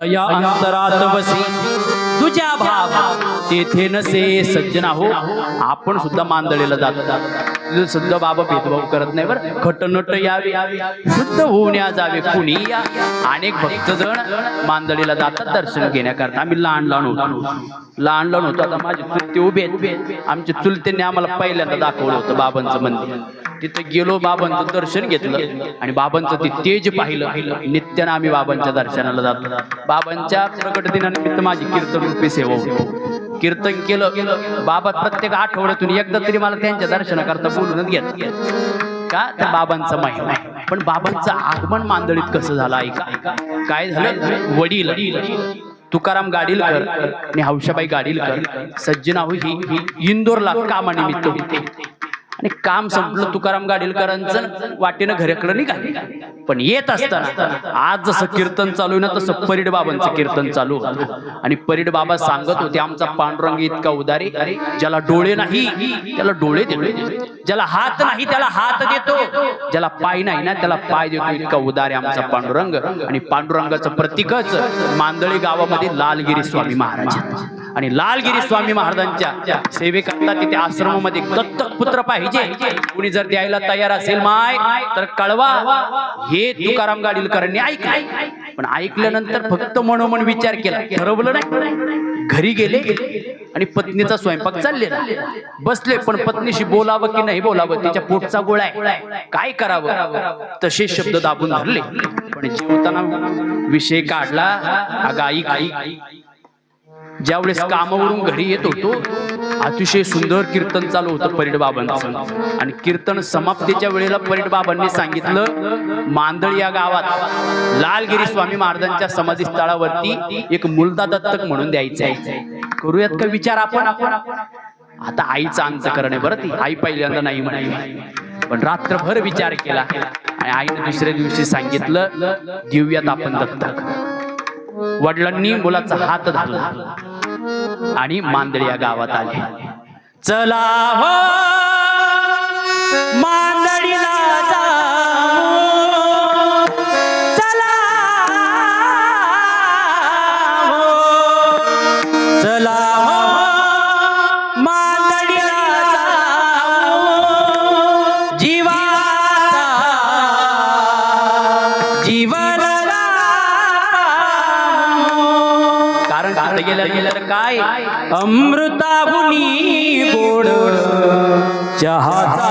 या अंतरात वसी तुझ्या भाव तेथे नसे सज्जना हो आपण सुद्धा मांदळीला जातात सुद्धा बाबा भेदभाव करत नाही बरं. खटनट यावे. शुद्ध होऊन या जावे कुणी. या अनेक भक्तजण मांदळीला जातात दर्शन घेण्याकरता. आम्ही लहान लहान होतो. लहान लहान होतो. आता माझे चुलते उभे आहेत आमच्या चुलत्यांनी आम्हाला पहिल्यांदा दाखवलं होतं बाबांचं मंदिर. तिथे गेलो बाबांचं दर्शन घेतलं. आणि बाबांचं ते तेज पाहिलं. नित्यानं आम्ही बाबांच्या दर्शनाला जातो. बाबांच्या प्रकट दिनानिमित्त माझी कीर्तन रूपी सेवा हो. कीर्तन केलं. बाबा प्रत्येक आठवड्यातून एकदा तरी मला त्यांच्या दर्शनाकरता बोलूनच घेत. का? त्या बाबांचं महिमा आहे. पण बाबांचं आगमन मांदळीत कसं झालं ऐका काय झालं? वडील. तुकाराम गाडीलकर आणि हौशाबाई गाडीलकर सज्जनाहू ही ही इंदोरला कामानिमित्त होते. आणि काम संपलं तुकाराम गाडीलकरांचं वाटेनं घराकडं निघाले. पण येत असताना आज जसं कीर्तन चालू आहे ना तसं परीड बाबांचं कीर्तन चालू होतं. आणि परीड बाबा सांगत होते आमचा पांडुरंग इतका उदारी ज्याला डोळे नाही त्याला डोळे देतो. ज्याला हात नाही त्याला हात देतो. ज्याला पाय नाही ना त्याला पाय देतो. इतका उदारी आमचा पांडुरंग. आणि पांडुरंगाचं प्रतीकच मांदळी गावामध्ये लालगिरी स्वामी महाराज आणि लालगिरी स्वामी महाराजांच्या सेवेकरता तिथे आश्रमामध्ये दत्तक पुत्र पाहिजे. कुणी जर द्यायला तयार असेल माय तर कळवा. हे तुकाराम गाडीलकरांनी ऐकलं पण ऐकल्यानंतर फक्त मनोमन विचार केला. ठरवलं नाही. घरी गेले आणि पत्नीचा स्वयंपाक चाललेला. बसले पण पत्नीशी बोलावं की नाही बोलावं? तिच्या पोटचा गोळा आहे. काय करावं? तसे शब्द दाबून धरले. पण जेवताना विषय काढला. अगं आई आई ज्यावेळेस कामावरून घरी येत होतो अतिशय सुंदर कीर्तन चालू होतं परीड बाबांचं आणि कीर्तन समाप्तीच्या वेळेला परीड बाबांनी सांगितलं मांदळ या गावात लालगिरी स्वामी महाराजांच्या समाधी स्थळावरती एक मुलदा दत्तक म्हणून द्यायचं आहे. करूयात का विचार आपण? आता आईचा अंत करणे बरं ती. आई पहिल्यांदा नाही म्हणाली. पण रात्रभर विचार केला. आणि आईने दुसऱ्या दिवशी सांगितलं देऊयात आपण दत्तक. वडिलांनी मुलाचा हात धरला. आणि मांदळ या गावात आले. चला हो अमृताहुनी गोड चहाचा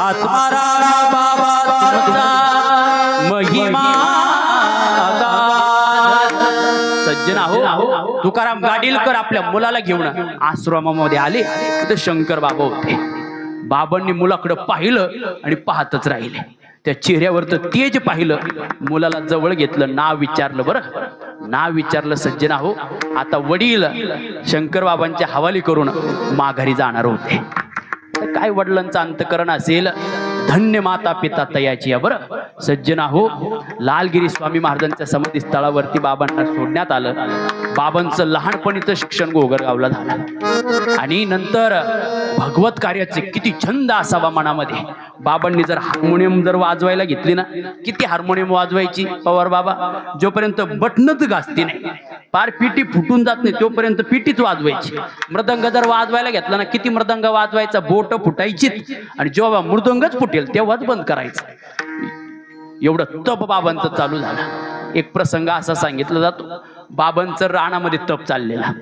आत्माराम बाबा तुमचा. महिमा सज्जन आहो. तुकाराम गाडीलकर आपल्या मुलाला घेऊन आश्रमामध्ये आले. तिथे शंकर बाबा होते. बाबांनी मुलाकडे पाहिलं आणि पाहतच राहिले. त्या चेहऱ्यावरचं तेज पाहिलं मुलाला जवळ घेतलं नाव विचारलं बरं? नाव विचारलं सज्जन हो आता वडील शंकर बाबांच्या हवाली करून माघारी जाणार होते. काय वडिलांचं अंतकरण असेल? धन्य माता पिता तयाची या बरं? सज्जना हो लालगिरी स्वामी महाराजांच्या समाधी स्थळावरती बाबांना सोडण्यात आलं. बाबांचं लहानपणीचं शिक्षण गोगरगावला झालं. आणि नंतर भगवत कार्याचे किती छंद असावा मनामध्ये. बाबांनी जर हार्मोनियम जर वाजवायला घेतली ना किती हार्मोनियम वाजवायची? पवार बाबा जोपर्यंत बटनच गाजती नाही पार पिटी फुटून जात नाही तोपर्यंत पिटीच वाजवायची. मृदंग जर वाजवायला घेतला ना किती मृदंग वाजवायचा? बोट फुटायचीच. आणि जेव्हा मृदंगच फुटेल तेव्हाच बंद करायचं. एवढं तप बाबांचं चालू झालं. एक प्रसंग असा सांगितला जातो. बाबांचं रानामध्ये तप चाललेला.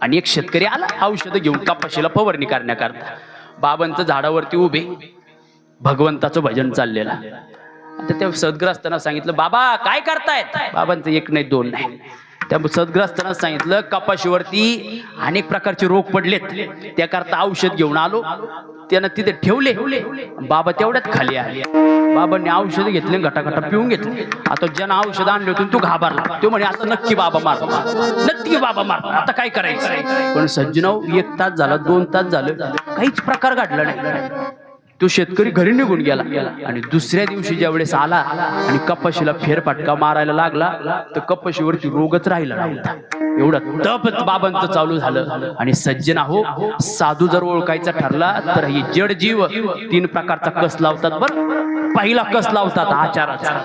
आणि एक शेतकरी आला औषध घेऊन कपाशीला फवारणी करण्याकरता. बाबांचं झाडावरती उभे. भगवंताचं भजन चाललेलं. आता त्या सदग्रस्तांना सांगितलं बाबा काय करतायत? बाबांचं एक नाही दोन नाही. त्या सदग्रस्तांना सांगितलं कपाशीवरती अनेक प्रकारचे रोग पडलेत. त्याकरता औषध घेऊन आलो. त्यानं तिथे ठेवले. बाबा तेवढ्यात खाली आले. बाबांनी औषध घेतले घटाघटा पिऊन घेतले. आता ज्यानं औषध आणले होते तू घाबरला. तो म्हणे आता नक्की बाबा मार नक्की बाबा मार. आता काय करायचं? पण सज्जनाव एक तास झाला दोन तास झालं. काहीच प्रकार घडला नाही. तो शेतकरी घरी निघून गेला. आणि दुसऱ्या दिवशी ज्या वेळेस आला आणि कपाशीला फेरफटका मारायला लागला तर कपाशीवरती रोगच राहिला नव्हता. एवढं तप बाबांचं चालू झालं. आणि सज्जना हो साधू जर ओळखायचा ठरला तर हे जड जीव तीन प्रकारचा कस लावतात बर. पहिला कस लावतात? आचाराचा.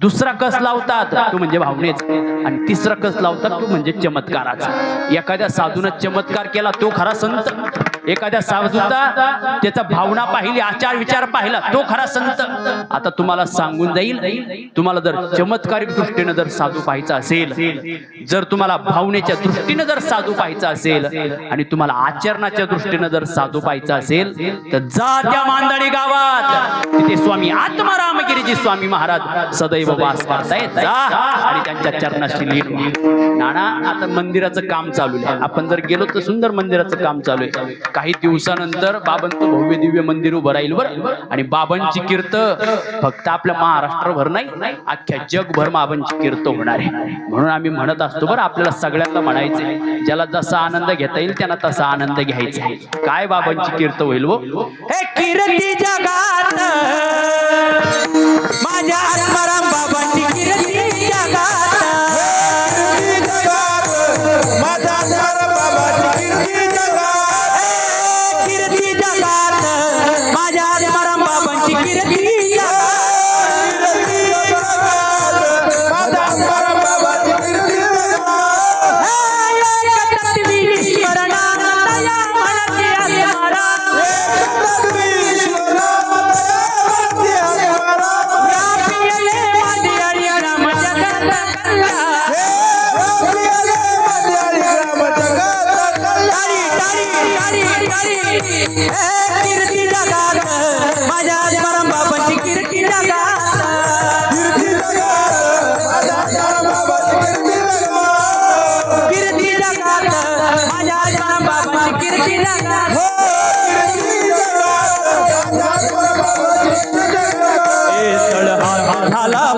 दुसरा कस लावतात? तो म्हणजे भावनेच. आणि तिसरा कस लावतात? तो म्हणजे चमत्काराचा. एखाद्या साधूनं चमत्कार केला तो खरा संत. एखाद्या साधूचा त्याचा भावना पाहिली आचार विचार पाहिला तो खरा संत. आता तुम्हाला सांगून जाईल तुम्हाला जर चमत्कारिक दृष्टीनं जर साधू पाहायचा असेल जर तुम्हाला भावनेच्या दृष्टीनं जर साधू पाहायचा असेल आणि तुम्हाला आचरणाच्या दृष्टीनं जर साधू पाहायचा असेल तर जा त्या मांदणी गावात. तिथे स्वामी आत्मारामगिरीजी स्वामी महाराज सदैव वास करतायत. जा आणि त्यांच्या चरणाशी लीन नाना आता मंदिराचं काम चालू आहे. आपण जर गेलो तर सुंदर मंदिराचं काम चालू आहे. काही दिवसानंतर बाबांचं भव्य दिव्य मंदिर उभं राहील बरं. आणि बाबांची कीर्त फक्त आपल्या महाराष्ट्रभर नाही अख्ख्या जगभर बाबांची कीर्त होणार आहे. म्हणून आम्ही म्हणत असतो बरं आपल्याला सगळ्यांना म्हणायचंय ज्याला जसा आनंद घेता येईल त्यांना तसा आनंद घ्यायचा आहे. काय बाबांची कीर्त होईल वो? हे कीर्ती जगात माझ्या आत्माराम बाबांची कीर्ती बाबांची कीर्ती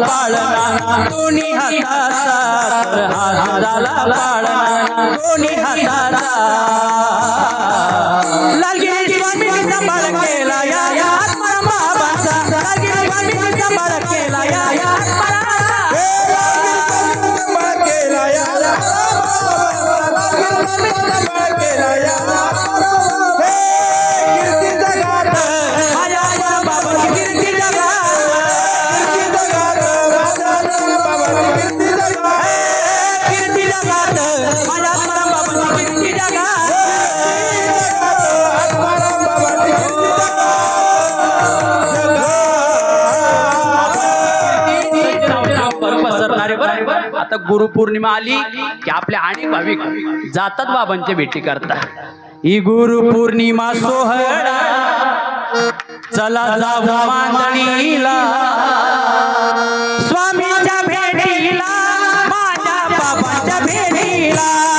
झाला पाळणा हाताचा तळ हात झाला हाताचा लालगिरी स्वामींनी सांभाळ केला या आत्मा आत्माराम लालगिरी स्वामींनी सांभाळ केला. गुरु गुरुपौर्णिमा आली की आपले अनेक भाविक जातात बाबांची भेटी करता. ही गुरु गुरुपौर्णिमा सोहळा. चला जाऊ स्वामीच्या भेटीला माझ्या बाबाच्या भेटीला.